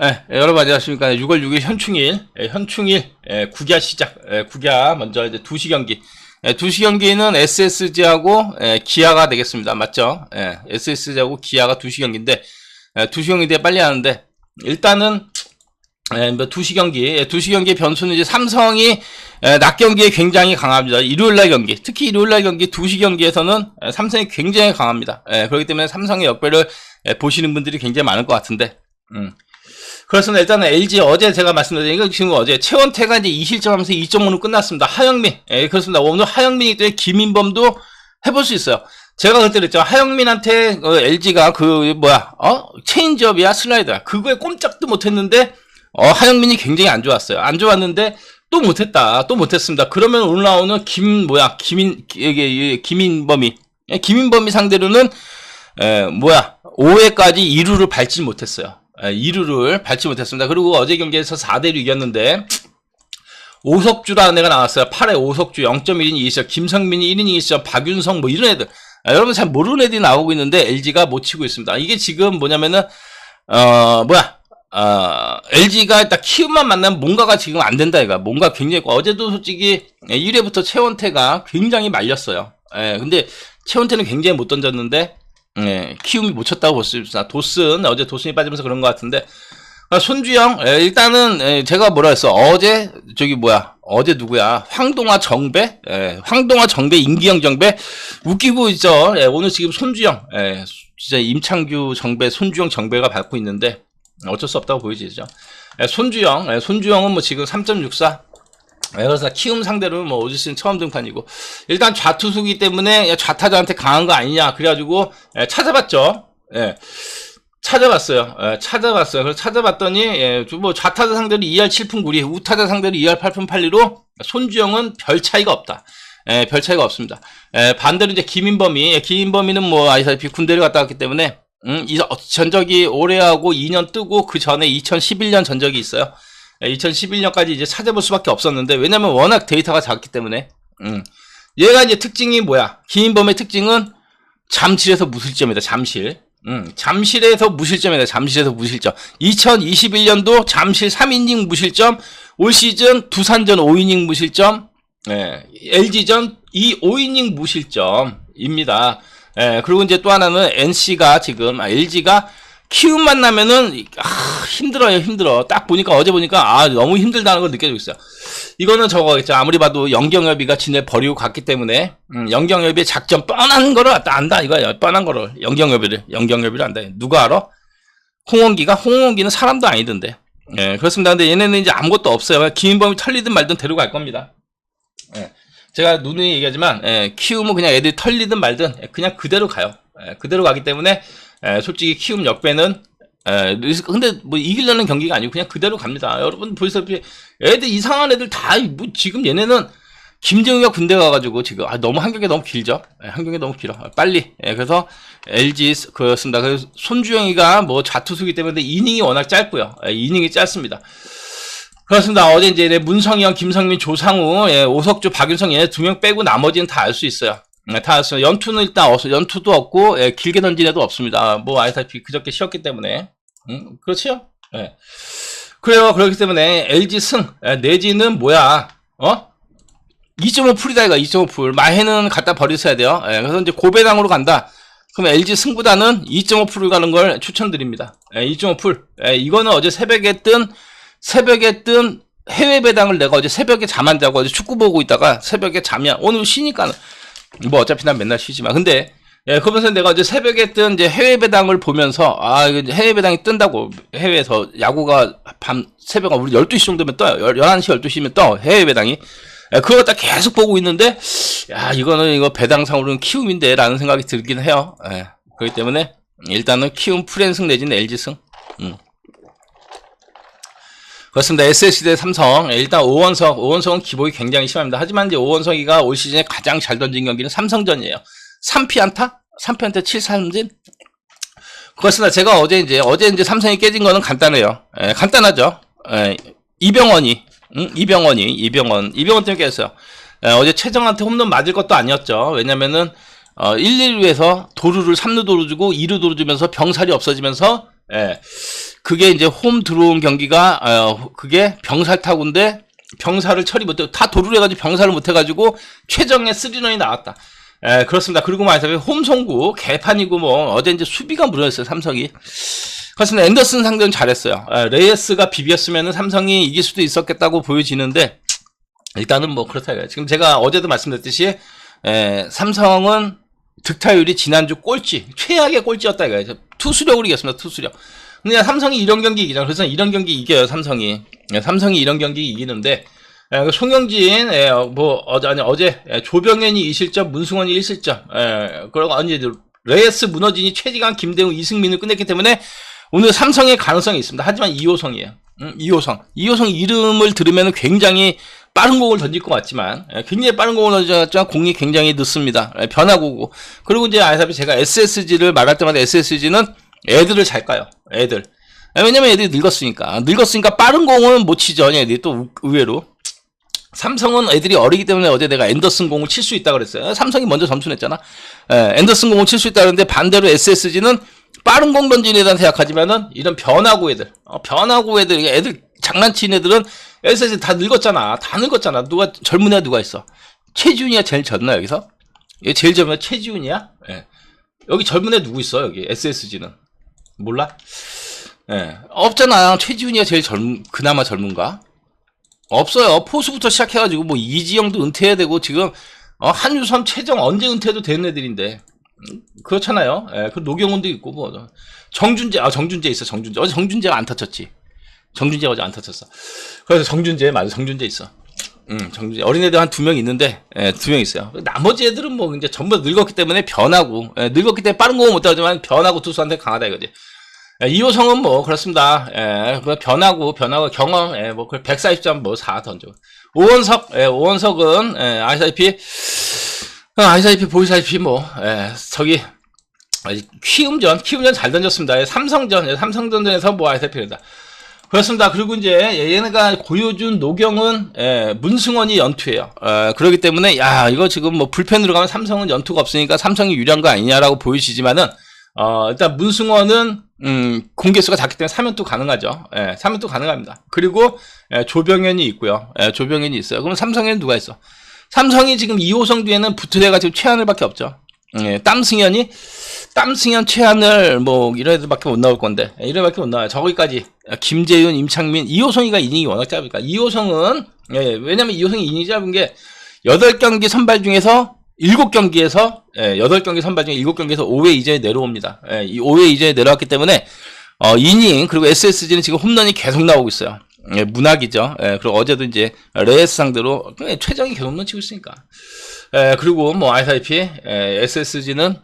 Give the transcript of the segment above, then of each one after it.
예, 예, 여러분 안녕하십니까. 6월 6일 현충일, 예, 현충일, 예, 국야 시작, 예, 국야 먼저 이제 2시 경기. 예, 2시 경기는 SSG하고, 예, 기아가 되겠습니다. 맞죠? 예, SSG하고 기아가 2시 경기인데, 예, 2시 경기인데 빨리 하는데, 일단은, 예, 뭐 2시 경기, 예, 2시 경기의 변수는 이제 삼성이, 예, 낮 경기에 굉장히 강합니다. 일요일날 경기, 특히 일요일날 경기 2시 경기에서는 예, 삼성이 굉장히 강합니다. 예, 그렇기 때문에 삼성의 역배를 예, 보시는 분들이 굉장히 많을 것 같은데, 음. 그렇습니다. 일단은 LG 어제 제가 말씀드린 이거 지금 어제 최원태가 이제 2실점 하면서 2.5로 끝났습니다. 하영민. 예, 그렇습니다. 오늘 하영민이기 때문에 김인범도 해볼 수 있어요. 제가 그때 그랬죠. 하영민한테 어, LG가 그 뭐야 어 체인지업이야 슬라이더야 그거에 꼼짝도 못했는데 어 하영민이 굉장히 안 좋았어요. 안 좋았는데 또 못했다. 또 못했습니다. 그러면 나오는 김 뭐야 김인 이게 김인범이 예, 김인범이 상대로는 에, 뭐야 5회까지 2루를 밟지 못했어요. 2루를 밟지 못했습니다. 그리고 어제 경기에서 4대1로 이겼는데 오석주라는 애가 나왔어요. 8회 오석주 0.1이닝 2시 김성민이 1이닝 2시 박윤성 뭐 이런 애들 아, 여러분 잘 모르는 애들이 나오고 있는데 LG가 못 치고 있습니다. 이게 지금 뭐냐면은 어 뭐야 어, LG가 딱 키움만 만나면 뭔가가 지금 안 된다, 이가. 뭔가 굉장히, 어제도 솔직히 1회부터 최원태가 굉장히 말렸어요. 예, 근데 최원태는 굉장히 못 던졌는데, 예, 키움이 못 쳤다고 볼 수 있습니다. 도슨, 어제 도슨이 빠지면서 그런 것 같은데, 아, 손주영, 예, 일단은, 예, 제가 뭐라 했어. 어제, 저기 뭐야. 어제 누구야. 황동화 정배? 예, 황동화 정배, 임기영 정배? 웃기고 있죠. 예, 오늘 지금 손주영, 예, 진짜 임창규 정배, 손주영 정배가 밟고 있는데, 어쩔 수 없다고 보이지죠. 예, 손주영, 예, 손주영은 뭐 지금 3.64, 예, 그래서 키움 상대로 뭐 오지스는 처음 등판이고 일단 좌투수기 때문에 좌타자한테 강한 거 아니냐 그래가지고 예, 찾아봤죠. 예. 찾아봤어요. 예, 찾아봤어요. 그래서 찾아봤더니 예, 뭐 좌타자 상대로 2할 7푼 9리, 우타자 상대로 2할 8푼 8리로 손주영은 별 차이가 없다. 예, 별 차이가 없습니다. 예, 반대로 이제 김인범이 예, 김인범이는 뭐 아시다시피 군대를 갔다 왔기 때문에 음, 이 전적이 올해하고 2년 뜨고 그 전에 2011년 전적이 있어요. 2011년까지 이제 찾아볼 수밖에 없었는데 왜냐면 워낙 데이터가 작기 때문에 음. 얘가 이제 특징이 뭐야? 김인범의 특징은 잠실에서 무실점이다. 잠실. 음, 잠실에서 무실점이다. 잠실에서 무실점. 2021년도 잠실 3이닝 무실점, 올 시즌 두산전 5이닝 무실점, 예, LG전 2 5이닝 무실점입니다. 예, 그리고 이제 또 하나는 NC가 지금, 아, LG가 키움 만 나면은, 아, 힘들어요, 힘들어. 딱 보니까, 어제 보니까, 아, 너무 힘들다는 걸 느껴지고 있어요. 이거는 저거겠죠. 아무리 봐도 영경엽이가 진을 버리고 갔기 때문에, 음, 영경엽이 작전 뻔한 거를 다 안다, 이거야. 뻔한 거를. 영경엽이를, 영경엽이를 안다. 누가 알아? 홍원기가? 홍원기는 사람도 아니던데. 예, 그렇습니다. 근데 얘네는 이제 아무것도 없어요. 김인범이 털리든 말든 데려갈 겁니다. 예. 제가 누누이 얘기하지만 예, 키움은 그냥 애들이 털리든 말든 예, 그냥 그대로 가요. 예, 그대로 가기 때문에 예, 솔직히 키움 역배는 예, 리스크 근데 뭐 이기려는 경기가 아니고 그냥 그대로 갑니다. 여러분 보시다시피 애들 이상한 애들 다 뭐 지금 얘네는 김정희가 군대 가가지고 지금 아, 너무 한경이 너무 길죠. 예, 한경이 너무 길어. 빨리. 예, 그래서 LG 그렇습니다. 그래서 손주영이가 뭐 좌투수기 때문에 이닝이 워낙 짧고요. 예, 이닝이 짧습니다. 그렇습니다. 어제 이제 문성희 형, 김성민, 조상우, 예, 오석주, 박윤성 얘네 두 명 빼고 나머지는 다 알 수 있어요. 네, 다 있어요. 연투는 일단 없어. 연투도 없고 예, 길게 던진 애도 없습니다. 뭐 아시다시피 그저께 쉬었기 때문에 음, 그렇죠? 예. 그래요. 그렇기 때문에 LG 승 예, 내지는 뭐야? 어? 2.5 풀이다 이거 2.5 풀. 마해는 갖다 버리셔야 돼요. 예, 그래서 이제 고배당으로 간다. 그럼 LG 승보다는 2.5 풀을 가는 걸 추천드립니다. 예, 2.5 풀. 예, 이거는 어제 새벽에 뜬 새벽에 뜬 해외 배당을 내가 어제 새벽에 잠 안 자고 어제 축구 보고 있다가 새벽에 잠이 안, 오늘 쉬니까 뭐 어차피 난 맨날 쉬지만 근데 예, 그러면서 내가 어제 새벽에 뜬 이제 해외 배당을 보면서 아, 해외 배당이 뜬다고 해외에서 야구가 밤 새벽 우리 12시 정도면 떠요. 11시 12시면 떠. 해외 배당이. 예, 그거 딱 계속 보고 있는데 야, 이거는 이거 배당상으로는 키움인데 라는 생각이 들긴 해요. 예. 그렇기 때문에 일단은 키움 프랜승 내지는 LG승. 음. 그렇습니다. SSD 대 삼성. 일단 오원석, 오원석은 기복이 굉장히 심합니다. 하지만 이제 오원석이가 올 시즌에 가장 잘 던진 경기는 삼성전이에요. 3피 안타? 3피 안타 7삼진? 그렇습니다. 제가 어제 이제, 어제 이제 삼성이 깨진 거는 간단해요. 예, 간단하죠. 예, 이병헌이, 응? 이병헌이, 이병헌, 이병헌 때문에 깼어요. 예, 어제 최정한테 홈런 맞을 것도 아니었죠. 왜냐면은, 어, 1, 2루에서 도루를 3루 도루 주고 2루 도루 주면서 병살이 없어지면서, 예, 그게 이제 홈 들어온 경기가 어, 그게 병살 타구인데 병살을 처리 못해 다 도루를 해가지고 병살을 못해가지고 최정의 쓰리런이 나왔다. 에, 그렇습니다. 그리고 말하자면 홈송구 개판이고 뭐 어제 이제 수비가 무너졌어요 삼성이. 그렇습니다. 앤더슨 상대는 잘했어요. 에, 레이스가 비비었으면 삼성이 이길 수도 있었겠다고 보여지는데 일단은 뭐 그렇다 이거예요. 지금 제가 어제도 말씀드렸듯이 에, 삼성은 득타율이 지난주 꼴찌 최악의 꼴찌였다 이거예요. 투수력으로 이겼습니다. 투수력. 근데 삼성이 이런 경기 이기잖아. 그래서 이런 경기 이겨요. 삼성이. 예, 삼성이 이런 경기 이기는데 예, 그 송영진 예, 어, 뭐 어제 아니 어제 예, 조병현이 2실점, 문승원이 1실점. 예, 그리고 아니 레이스 무너지니 최지강, 김대웅, 이승민을 끝냈기 때문에 오늘 삼성의 가능성이 있습니다. 하지만 이호성이에요. 음, 이호성. 이호성 이름을 들으면 굉장히 빠른 공을 던질 것 같지만 예, 굉장히 빠른 공을 던졌지만 공이 굉장히 늦습니다. 예, 변화구고. 그리고 이제 아시다시피 제가 SSG를 말할 때마다 SSG는 애들을 잘 까요. 애들. 예, 왜냐면 애들이 늙었으니까. 늙었으니까 빠른 공은 못 치죠. 애들이 또 우- 의외로. 삼성은 애들이 어리기 때문에 어제 내가 앤더슨 공을 칠 수 있다 그랬어요. 삼성이 먼저 점수 냈잖아. 예, 앤더슨 공을 칠 수 있다 그랬는데 반대로 SSG는 빠른 공 던지는 애들한테 약하지만은 이런 변화구 애들, 어, 변화구 애들, 애들 장난치는 애들은 SSG 다 늙었잖아. 다 늙었잖아. 누가 젊은 애 누가 있어? 최지훈이가 제일 젊나 여기서? 얘 제일 젊은 애 최지훈이야? 예. 여기 젊은 애 누구 있어 여기 SSG는 몰라? 예 없잖아 최지훈이가 제일 젊 그나마 젊은가? 없어요 포수부터 시작해가지고 뭐 이지영도 은퇴해야 되고 지금 어, 한유섬 최정 언제 은퇴해도 되는 애들인데 음, 그렇잖아요 예, 그 노경훈도 있고 뭐 정준재 아 정준재 있어 정준재 어제 정준재가 안 터쳤지 정준재 어제 안 터쳤어 그래서 정준재 맞아 정준재 있어 음, 정준재 어린애들 한 두 명 있는데 예, 두 명 있어요. 나머지 애들은 뭐 이제 전부 다 늙었기 때문에 변하고 예, 늙었기 때문에 빠른 공은 못 하지만 변하고 투수한테 강하다 이거지. 예, 이호성은 뭐 그렇습니다. 예, 그 변하고 변하고 경험 예, 뭐 140점 뭐4 던져. 오원석 예, 오원석은 예, 아시다시피 어, 아시다시피 보이시다시피 뭐 예, 저기 아, 키움전 키움전 잘 던졌습니다. 예, 삼성전 예, 삼성전에서 뭐 아시다시피 그다 그렇습니다. 그리고 이제 얘네가 고효준, 노경은 예, 문승원이 연투예요. 어, 그렇기 때문에 야 이거 지금 뭐 불펜으로 가면 삼성은 연투가 없으니까 삼성이 유리한 거 아니냐라고 보이시지만은 어, 일단 문승원은 음, 공개수가 작기 때문에 3연투 가능하죠. 예, 3연투 가능합니다. 그리고 예, 조병현이 있고요. 예, 조병현이 있어요. 그럼 삼성에는 누가 있어? 삼성이 지금 2호성 뒤에는 부트레가 지금 최하늘밖에 없죠. 예, 땀승현이 땀승현 최하늘 뭐 이런 애들밖에 못 나올 건데 예, 이런 애밖에 못 나와요. 저기까지 김재윤, 임창민, 이호성이가 이닝이 워낙 짧으니까 이호성은 예, 왜냐면 이호성이 이닝이 짧은 게 8경기 선발 중에서 7경기에서 예, 8경기 선발 중에 7경기에서 5회 이전에 내려옵니다. 예, 이 5회 이전에 내려왔기 때문에 어, 이닝 그리고 SSG는 지금 홈런이 계속 나오고 있어요. 예, 문학이죠. 예, 그리고 어제도 이제 레이스 상대로 예, 최정이 계속 홈런 치고 있으니까. 예, 그리고 뭐 아시다시피 예, SSG는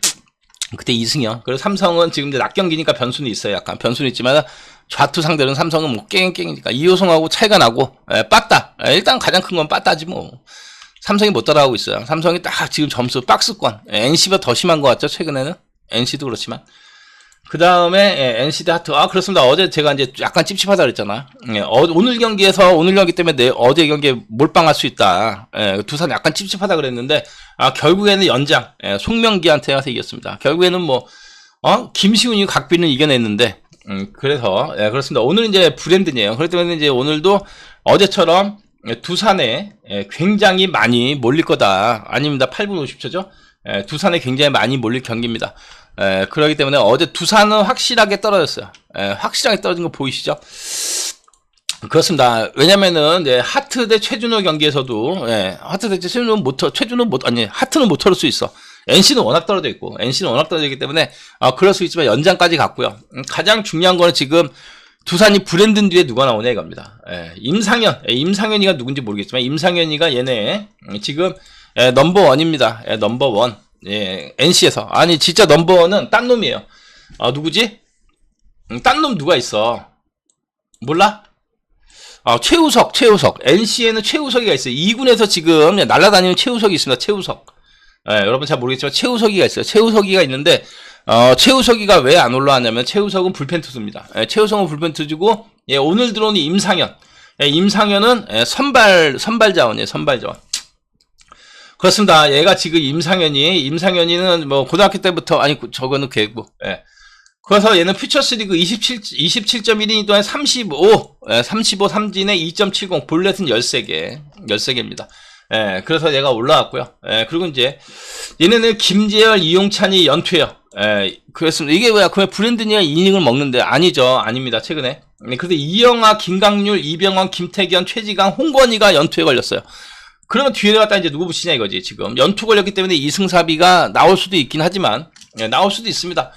그때 이승현. 그리고 삼성은 지금 이제 낙경기니까 변수는 있어요. 약간 변수는 있지만 좌투 상대는 삼성은 뭐 깽깽이니까 이호성하고 차이가 나고 예, 빠따. 예, 일단 가장 큰 건 빠따지 뭐. 삼성이 못 따라가고 있어요. 삼성이 딱 지금 점수 박스권. 예, NC보다 더 심한 것 같죠 최근에는. NC도 그렇지만. 그 다음에 NC 대 하트. 아 그렇습니다. 어제 제가 이제 약간 찝찝하다 그랬잖아. 예, 어, 오늘 경기에서 오늘 경기 때문에 내 어제 경기에 몰빵할 수 있다. 예, 두산 약간 찝찝하다 그랬는데 아 결국에는 연장 예, 송명기한테 가서 이겼습니다. 결국에는 뭐 어? 김시훈이 각비는 이겨냈는데 음, 그래서 예, 그렇습니다. 오늘 이제 브랜드네요. 그렇기 때문에 이제 오늘도 어제처럼 예, 두산에 예, 굉장히 많이 몰릴 거다. 아닙니다. 8분 50초죠. 예, 두산에 굉장히 많이 몰릴 경기입니다. 예, 그렇기 때문에 어제 두산은 확실하게 떨어졌어요. 예, 확실하게 떨어진 거 보이시죠? 그렇습니다. 왜냐면은 이제 하트 대 최준호 경기에서도 예, 하트 대 최준호 못 터- 최준호 못 아니 하트는 못 털을 수 있어. NC는 워낙 떨어져 있고 NC는 워낙 떨어져 있기 때문에 아 그럴 수 있지만 연장까지 갔고요. 음, 가장 중요한 거는 지금 두산이 브랜든 뒤에 누가 나오냐 이겁니다. 예, 임상현, 예, 임상현이가 누군지 모르겠지만 임상현이가 얘네 음, 지금 예, 넘버 원입니다. 예, 넘버 원. 예, NC에서 아니 진짜 넘버 원은 딴 놈이에요. 아 누구지? 음, 딴놈 누가 있어? 몰라? 아, 최우석, 최우석. NC에는 최우석이가 있어요. 2군에서 지금 날아다니는 최우석이 있습니다. 최우석. 예, 여러분 잘 모르겠지만 최우석이가 있어요. 최우석이가 있는데 어, 최우석이가 왜 안 올라왔냐면 최우석은 불펜 투수입니다. 예, 최우석은 불펜 투수고 예, 오늘 들어온 이 임상현. 예, 임상현은 예, 선발 선발 자원이에요. 선발 자원. 그렇습니다. 얘가 지금 임상현이 임상현이는 뭐 고등학교 때부터 아니 그- 저거는 개고 예. 그래서 얘는 퓨처스 리그 27, 27.1이니 또한 35, 예, 35 삼진에 2.70, 볼넷은 13개, 13개입니다. 예, 그래서 얘가 올라왔고요. 예, 그리고 이제, 얘네는 김재열, 이용찬이 연투예요 예, 그렇습니다. 이게 뭐야, 그러면 브랜드니가 이닝을 먹는데, 아니죠. 아닙니다. 최근에. 예, 그래서 이영아, 김강률, 이병헌, 김태견, 최지강, 홍건희가 연투에 걸렸어요. 그러면 뒤에 갖다 이제 누구 붙이냐 이거지, 지금. 연투 걸렸기 때문에 이승사비가 나올 수도 있긴 하지만, 예, 나올 수도 있습니다.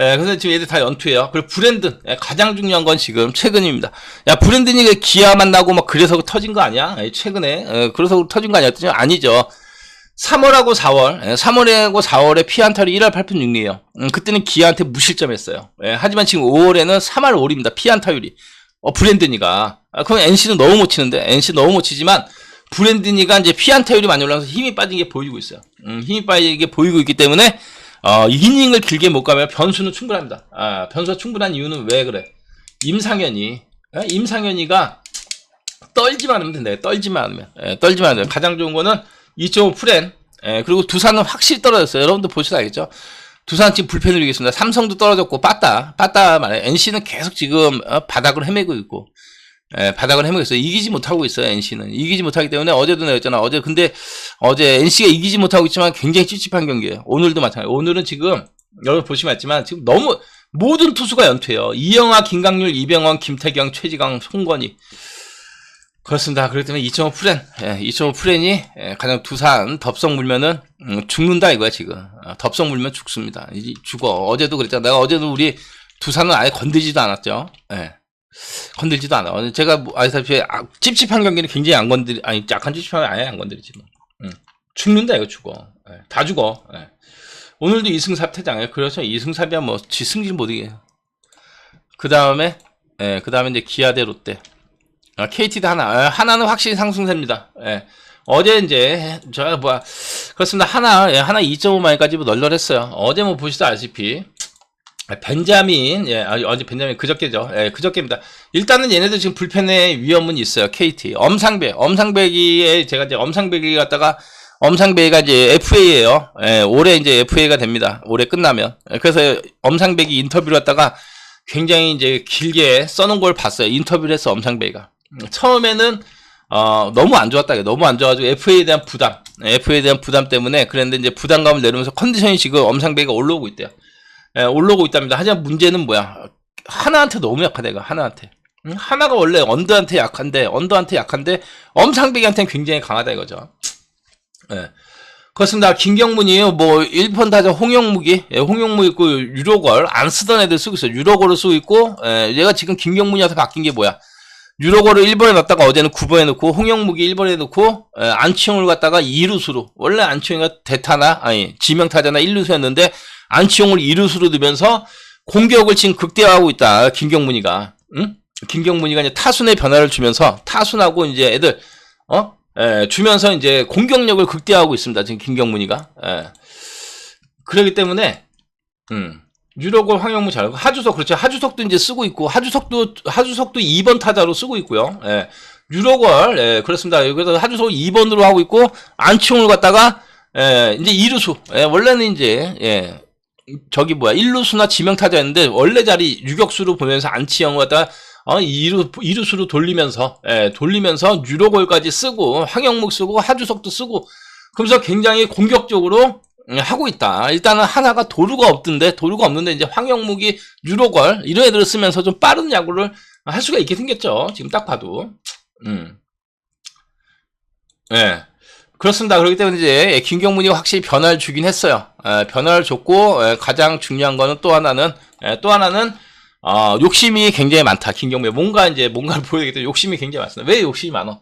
예, 그래서 지금 얘들 다 연투예요. 그리고 브랜드 예, 가장 중요한 건 지금 최근입니다. 야 브랜드니가 기아 만나고 막 그래서 터진 거 아니야? 예, 최근에 예, 그래서 터진 거 아니었더니 아니죠. 3월하고 4월, 예, 3월하고 4월에 피안타율이 1할 8푼 6리에요. 음, 그때는 기아한테 무실점했어요. 예, 하지만 지금 5월에는 3할 5리입니다. 피안타율이. 어, 브랜드니가. 아, 그럼 NC는 너무 못 치는데, NC 너무 못 치지만, 브랜드니가 이제 피안 타율이 많이 올라가서 힘이 빠진 게 보이고 있어요. 음, 힘이 빠진 게 보이고 있기 때문에, 어, 이닝을 길게 못 가면 변수는 충분합니다. 아, 변수가 충분한 이유는 왜 그래? 임상현이, 예? 임상현이가 떨지만 않으면 된다. 떨지만 않으면. 예, 떨지만 않으면. 가장 좋은 거는 2.5 프렌. 예, 그리고 두산은 확실히 떨어졌어요. 여러분들 보시도 알겠죠? 두산 지금 불펜을 이기겠습니다. 삼성도 떨어졌고, 빠따. 빠따 말해. NC는 계속 지금 어, 바닥을 헤매고 있고. 예, 바닥을 헤매고 있어요. 이기지 못하고 있어요, NC는. 이기지 못하기 때문에 어제도 내렸잖아. 어제, 근데 어제 NC가 이기지 못하고 있지만 굉장히 찝찝한 경기예요. 오늘도 마찬가지. 오늘은 지금, 여러분 보시면 알지만 지금 너무 모든 투수가 연투해요. 이영하, 김강률, 이병헌, 김태경, 최지강, 송건희. 그렇습니다. 그렇기 때문에 2.5 프렌, 예, 2.5 프렌이 예, 가장 두산 덥석 물면은 음, 죽는다 이거야 지금. 어, 덥석 물면 죽습니다. 이, 죽어. 어제도 그랬잖아. 내가 어제도 우리 두산은 아예 건드지도 않았죠. 예. 건들지도 않아. 어, 제가 뭐 아시다시피 아, 찝찝한 경기는 굉장히 안 건드리, 아니 약간 찝찝하면 아예 안 건드리지 뭐. 응. 죽는다 이거 죽어. 예, 다 죽어. 예. 오늘도 이승삽 퇴장이에요. 그래서 이승삽이야 뭐 지승질 못 이겨요. 그 다음에 예, 그 다음에 이제 기아 대 롯데. 아, KT도 하나. 아, 하나는 확실히 상승세입니다. 예. 어제 이제 저가 뭐야 그렇습니다. 하나 예, 하나 2.5마일까지 뭐 널널했어요. 어제 뭐 보시다시피 벤자민, 예, 아, 어제 벤자민 그저께죠. 예, 그저께입니다. 일단은 얘네들 지금 불펜의 위험은 있어요. KT. 엄상배, 엄상배기에 제가 이제 엄상배기 갖다가 엄상배기가 이제 FA예요. 예, 올해 이제 FA가 됩니다. 올해 끝나면. 예, 그래서 엄상배기 인터뷰를 갖다가 굉장히 이제 길게 써놓은 걸 봤어요. 인터뷰를 했어, 엄상배기가. 처음에는 어, 너무 안 좋았다. 너무 안 좋아가지고 FA에 대한 부담, FA에 대한 부담 때문에 그랬는데 이제 부담감을 내리면서 컨디션이 지금 엄상배기가 올라오고 있대요. 예, 올라오고 있답니다. 하지만 문제는 뭐야? 하나한테 너무 약하다, 이거, 하나한테. 응? 하나가 원래 언더한테 약한데, 언더한테 약한데, 엄상배기한테는 굉장히 강하다, 이거죠. 예. 그렇습니다. 김경문이요, 뭐, 1번 타자 홍영무기, 예, 홍영무 있고, 유로걸, 안 쓰던 애들 쓰고 있어요. 유로걸을 쓰고 있고, 예, 얘가 지금 김경문이어서 바뀐 게 뭐야? 유로거를 1번에 넣었다가 어제는 9번에 넣고 홍영무기 1번에 넣고 에, 안치홍을 갖다가 2루수로 원래 안치홍이가 대타나 아니 지명타자나 1루수였는데 안치홍을 2루수로 두면서 공격을 지금 극대화하고 있다. 김경문이가. 응? 김경문이가 이제 타순의 변화를 주면서 타순하고 이제 애들 어? 에, 주면서 이제 공격력을 극대화하고 있습니다. 지금 김경문이가. 에. 그렇기 때문에 음. 유로골 황영무 잘하고 하주석 그렇죠. 하주석도 이제 쓰고 있고 하주석도 하주석도 2번 타자로 쓰고 있고요. 예. 유로골 예, 그렇습니다. 그래서 하주석 2번으로 하고 있고 안치홍을 갖다가 예, 이제 2루수. 예, 원래는 이제 예. 저기 뭐야 1루수나 지명타자였는데 원래 자리 유격수로 보면서 안치영을 갖다가 어, 2루, 2루수로 돌리면서 예, 돌리면서 유로골까지 쓰고 황영묵 쓰고 하주석도 쓰고 그러면서 굉장히 공격적으로 하고 있다. 일단은 하나가 도루가 없던데 도루가 없는데 이제 황영묵이 유로걸 이런 애들을 쓰면서 좀 빠른 야구를 할 수가 있게 생겼죠. 지금 딱 봐도. 음. 예. 네. 그렇습니다. 그렇기 때문에 이제 김경문이 확실히 변화를 주긴 했어요. 에, 변화를 줬고 에, 가장 중요한 거는 또 하나는 에, 또 하나는 어, 욕심이 굉장히 많다. 김경문 뭔가 이제 뭔가를 때문에 욕심이 굉장히 많습니다. 왜 욕심이 많어?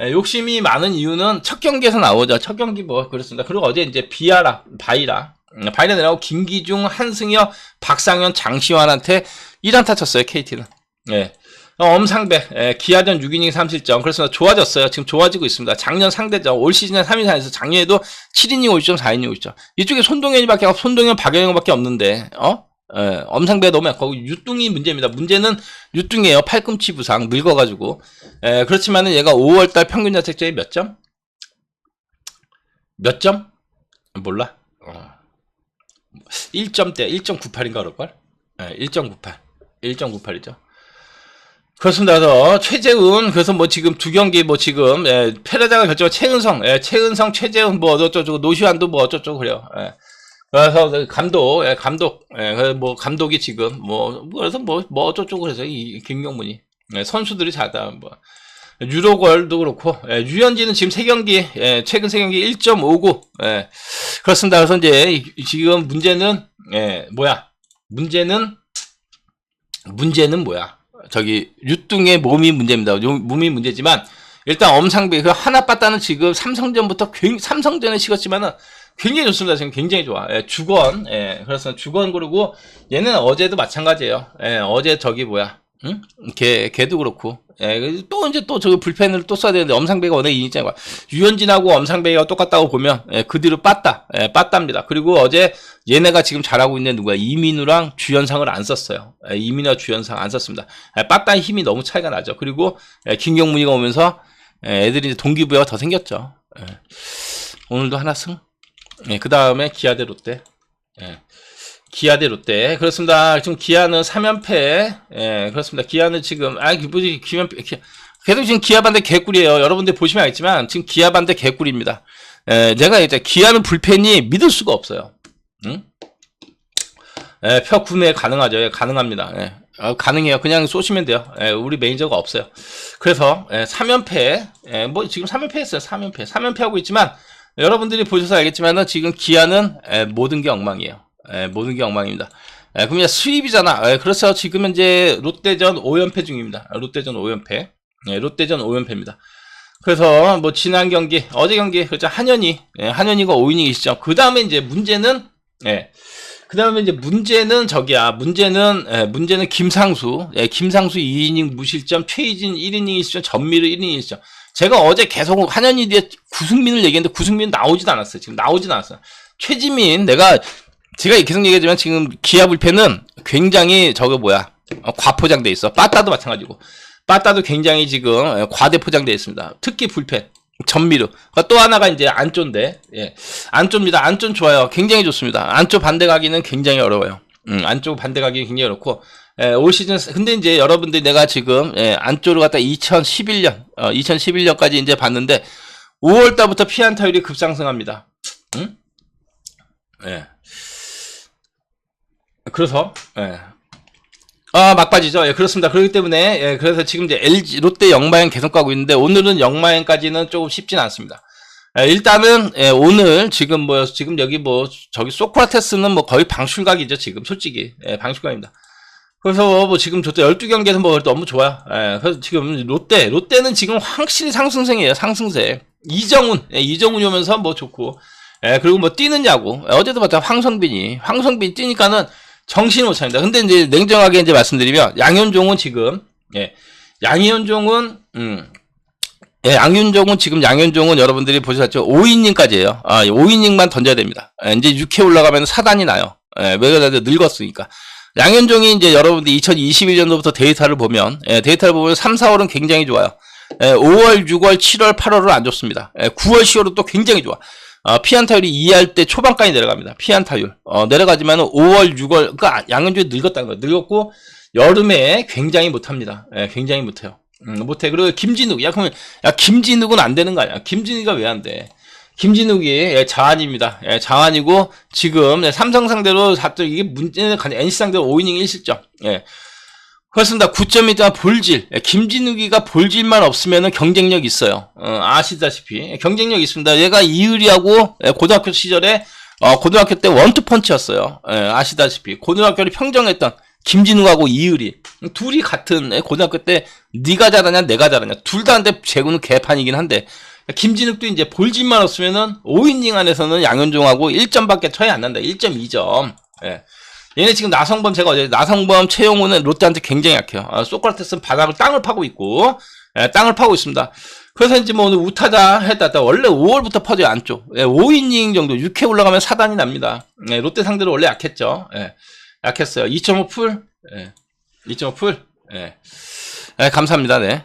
욕심이 많은 이유는 첫 경기에서 나오죠. 첫 경기 뭐 그렇습니다. 그리고 어제 이제 비아라, 바이라, 음, 바이라 내라고 김기중, 한승혁, 박상현, 장시환한테 1안타 쳤어요. KT는. 예. 어, 엄상배, 예, 기아전 6이닝 3실점. 그래서 좋아졌어요. 지금 좋아지고 있습니다. 작년 상대죠. 올 시즌에 3위산에서 작년에도 7이닝 5점, 4이닝 5점. 이쪽에 손동현이밖에 없, 손동현, 박영영밖에 없는데, 어? 예, 엄상배 너무 약하고 유뚱이 문제입니다. 문제는 유뚱이에요. 팔꿈치 부상 늙어가지고. 예, 그렇지만은 얘가 5월달 평균 자책점이 몇 점? 몇 점? 몰라. 어. 1점대 1.98인가 그럴걸? 예, 1.98. 1.98이죠. 그렇습니다. 그래서 최재훈 그래서 뭐 지금 두 경기 뭐 지금 예, 패배자가 결정 최은성 예, 최은성 최재훈 뭐 어쩌고 노시환도 뭐 어쩌고 그래요. 예. 그래서 그 감독 예, 감독 예, 그래서 뭐 감독이 지금 뭐 그래서 뭐뭐 어쩌고 그래서 이 김경문이 예, 선수들이 잘다 뭐 유로걸도 그렇고 예, 유현진은 지금 세 경기 예, 최근 세 경기 1.59 예, 그렇습니다. 그래서 이제 이- 지금 문제는 예, 뭐야 문제는 문제는 뭐야 저기 유뚱의 몸이 문제입니다. 요- 몸이 문제지만 일단 엄상배 그 하나 빠따는 지금 삼성전부터 굉- 삼성전에 식었지만은 굉장히 좋습니다. 지금 굉장히 좋아. 예, 주건 예, 그래서 주건 그러고 얘는 어제도 마찬가지예요. 예, 어제 저기 뭐야 응? 걔 걔도 그렇고 예, 또 이제 또 저기 불펜을 또 써야 되는데 엄상배가 워낙 이니까 유현진하고 엄상배가 똑같다고 보면 예, 그 뒤로 빠따 예, 빠따입니다. 그리고 어제 얘네가 지금 잘하고 있는 누구야 이민우랑 주현상을 안 썼어요. 예, 이민우와 주현상 안 썼습니다. 예, 빠따의 힘이 너무 차이가 나죠. 그리고 예, 김경문이가 오면서 예, 애들이 이제 동기부여가 더 생겼죠. 예. 오늘도 하나 승. 예, 그 다음에 기아 대 롯데. 예. 기아 대 롯데. 그렇습니다. 지금 기아는 3연패. 예, 그렇습니다. 기아는 지금, 아, 뭐지, 기아, 기 계속 지금 기아 반대 개꿀이에요. 여러분들 보시면 알겠지만, 지금 기아 반대 개꿀입니다. 예, 제가 이제 기아는 불펜이 믿을 수가 없어요. 응? 예, 표 구매 가능하죠. 예, 가능합니다. 예. 어, 가능해요. 그냥 쏘시면 돼요. 예, 우리 매니저가 없어요. 그래서 예, 3연패, 예, 뭐 지금 3연패 했어요. 3연패. 3연패 하고 있지만 여러분들이 보셔서 알겠지만은 지금 기아는 예, 모든 게 엉망이에요. 예, 모든 게 엉망입니다. 예, 그럼 이제 수입이잖아. 예, 그래서 지금 현재 롯데전 5연패 중입니다. 아, 롯데전 5연패. 예, 롯데전 5연패입니다. 그래서 뭐 지난 경기, 어제 경기 그렇죠. 한현희, 예, 한현희가 5이닝이시죠. 그 다음에 이제 문제는 예. 그 다음에 이제 문제는 저기야, 문제는, 예, 문제는 김상수, 예, 김상수 2이닝 무실점, 최희진 1이닝 실점, 전미르 1이닝 실점. 제가 어제 계속 한현희 뒤에 구승민을 얘기했는데 구승민 나오지도 않았어요. 지금 나오지도 않았어요. 최지민, 내가, 제가 계속 얘기하지만 지금 기아 불펜은 굉장히 저거 뭐야, 어, 과포장돼 있어. 빠따도 마찬가지고. 빠따도 굉장히 지금 예, 과대 포장돼 있습니다. 특히 불펜. 전미르. 그또 하나가 이제 안조인데, 예. 안조입니다. 안조 좋아요. 굉장히 좋습니다. 안조 반대 가기는 굉장히 어려워요. 음, 안조 반대 가기 굉장히 어렵고, 예, 올 시즌, 근데 이제 여러분들 내가 지금, 예, 안조를 갖다 2011년, 어, 2011년까지 이제 봤는데, 5월 달부터 피안타율이 급상승합니다. 응? 예. 그래서, 예. 아, 막바지죠. 예, 그렇습니다. 그렇기 때문에, 예, 그래서 지금 이제 LG, 롯데 영마행 계속 가고 있는데, 오늘은 영마행까지는 조금 쉽진 않습니다. 예, 일단은, 예, 오늘, 지금 뭐, 지금 여기 뭐, 저기 소크라테스는 뭐 거의 방출각이죠, 지금, 솔직히. 예, 방출각입니다. 그래서 뭐 지금 저때 12경기에서 뭐 너무 좋아요. 예, 그래서 지금 롯데, 롯데는 지금 확실히 상승세예요, 상승세. 이정훈, 예, 이정훈이 오면서 뭐 좋고, 예, 그리고 뭐 야구. 예, 어제도 봤다, 황성빈이. 황성빈 뛰니까는 정신을 못 차립니다. 근데 이제 냉정하게 이제 말씀드리면, 양현종은 지금, 예, 양현종은, 음, 예, 양현종은 지금 양현종은 여러분들이 보셨죠? 5이닝까지예요. 아, 5이닝만 던져야 됩니다. 예, 이제 6회 올라가면 사단이 나요. 예, 왜 그러냐, 늙었으니까. 양현종이 이제 여러분들 2021년도부터 데이터를 보면, 예, 데이터를 보면 3, 4월은 굉장히 좋아요. 예, 5월, 6월, 7월, 8월은 안 좋습니다. 예, 9월, 10월은 또 굉장히 좋아. 어, 피안타율이 2할 때 초반까지 내려갑니다. 피안타율. 어, 내려가지만은 5월, 6월, 그러니까 양현종이 늙었다는 거예요. 늙었고, 여름에 굉장히 못합니다. 예, 굉장히 못해요. 음, 못해. 그리고 김진욱. 야, 그러면, 야, 김진욱은 안 되는 거 아니야? 김진욱이가 왜 안 돼? 김진욱이 예, 자완입니다. 예, 자완이고 지금 예, 삼성 상대로 4점 이게 문제는 NC 상대로 5이닝 1실점. 예. 그렇습니다. 9점이다 볼질. 예, 김진욱이가 볼질만 없으면 경쟁력 있어요. 어, 아시다시피 예, 경쟁력 있습니다. 얘가 이의리하고 예, 고등학교 시절에 어, 고등학교 때 원투펀치였어요. 예, 아시다시피 고등학교를 평정했던 김진욱하고 이의리 둘이 같은 예, 고등학교 때 네가 잘하냐 내가 잘하냐 둘 다 한데 제구는 개판이긴 한데 김진욱도 이제 볼질만 없으면은 5이닝 안에서는 양현종하고 1점밖에 차이 안 난다. 1.2점. 예. 얘네 지금 나성범 제가 어제 나성범 최용우는 롯데한테 굉장히 약해요. 아, 소크라테스는 바닥을 땅을 파고 있고 예, 땅을 파고 있습니다. 그래서 이제 뭐 오늘 우타자 했다. 원래 5월부터 퍼져요 안쪽. 예, 5이닝 정도 6회 올라가면 사단이 납니다. 예, 롯데 상대로 원래 약했죠. 예, 약했어요. 2.5 풀. 예, 2.5 풀. 예. 예, 감사합니다. 네.